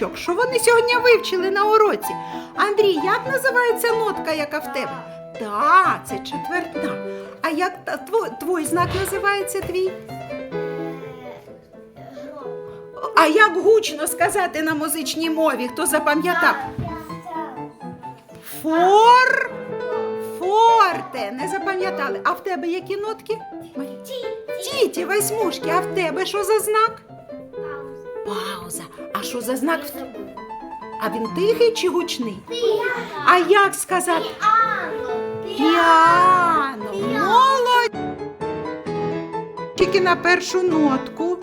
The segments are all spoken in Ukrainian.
ноточок, що вони сьогодні вивчили на уроці. Андрій, як називається нотка, яка в тебе? Так, це четверта. А як та- твой, твой знак називається твій? А як гучно сказати на музичній мові, хто запам'ятав? Фор. Форте. Не запам'ятали. А в тебе які нотки? Тіті, восьмушки, а в тебе що за знак? Пауза. А що за знак? А він тихий чи гучний? А як сказати? Піано. Молодь. Тільки на першу нотку.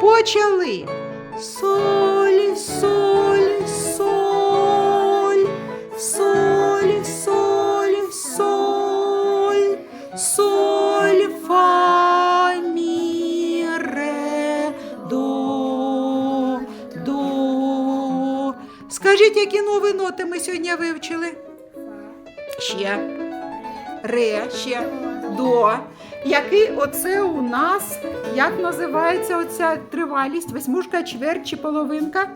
Почали. Солі, солі, Скажіть, які нові ноти ми сьогодні вивчили? Ще. Ре, ще. До. Який оце у нас, як називається оця тривалість? Восьмушка, чверть чи половинка?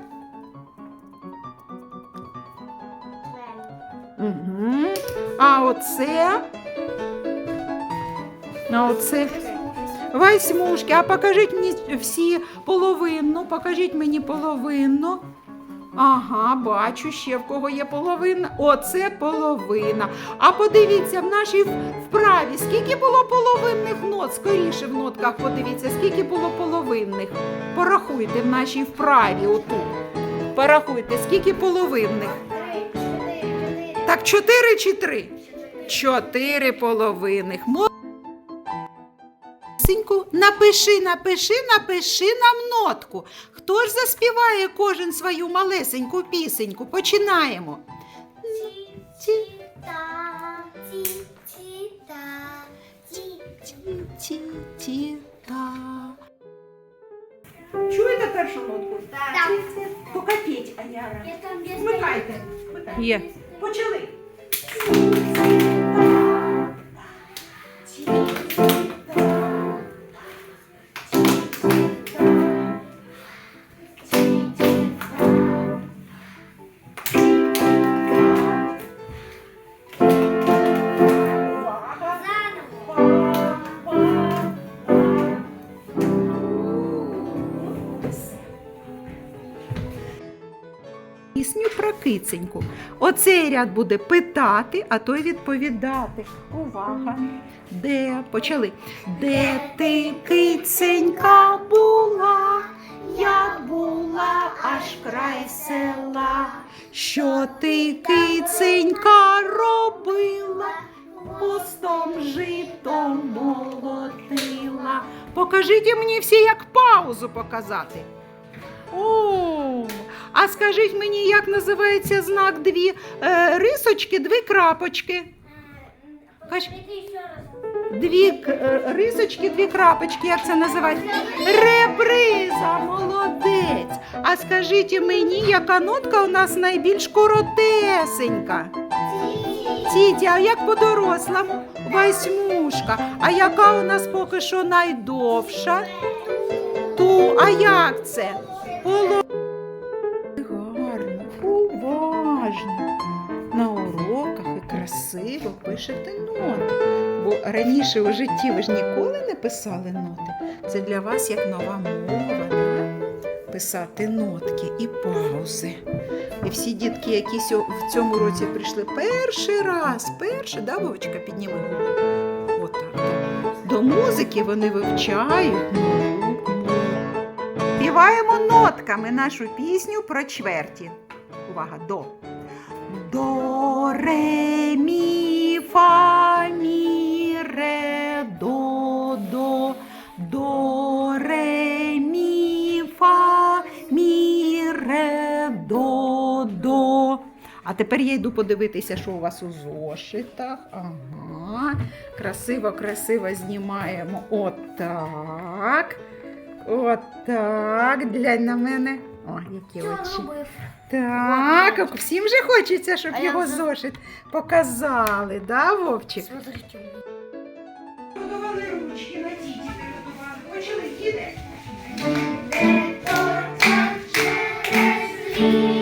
Угу. А оце. А оце. Восьмушки. А покажіть мені всі половинну. Покажіть мені половинну. Ага, бачу ще в кого є половина. Оце половина. А подивіться, в нашій вправі, скільки було половинних нот? Скоріше в нотках подивіться, скільки було половинних. Порахуйте в нашій вправі отут. Порахуйте, скільки половинних. Так, чотири чи три? Чотири половинних. Синьку, напиши, напиши, напиши нам нотку. Хто ж заспіває кожен свою малесеньку пісеньку? Починаємо. Ті, ті, ті, та. Чуєте першу нотку? Так. Пока петь, Аяра. Вмикайте. вмикайте. Є. Почали. Киценьку. Оцей ряд буде питати, а той відповідати. Увага! Де почали? Де ти киценька була? Я була аж край села. Що ти киценька робила? Пустом житом молотила. Покажіть мені всі, як паузу показати. О, а скажіть мені, як називається знак дві е, рисочки, дві крапочки. Каж- Дві е, рисочки, дві крапочки, як це називається? Ребриза, молодець. А скажіть мені, яка нотка у нас найбільш коротесенька? Тіті, а як по дорослому? Восьмушка. А яка у нас поки що найдовша? Ту, а як це? Поло... пишете ноти. Бо раніше у житті ви ж ніколи не писали ноти. Це для вас як нова мова, писати нотки і паузи. І всі дітки, які в цьому році прийшли перший раз, перший, да, Вовочка, підніми голову. Отак. До музики вони вивчають. Співаємо нотками нашу пісню про чверті. Увага, до. До, ре, до, до. А тепер я йду подивитися, що у вас у зошитах. Ага. Красиво, красиво знімаємо. Отак. Отак. Глянь на мене. О, які очі. Так, всім же хочеться, щоб А я його вже- зошит показали, да, Вовчик? Смотрите. Подавали ручки на діті, підготували. Почали, діти. Де Ой,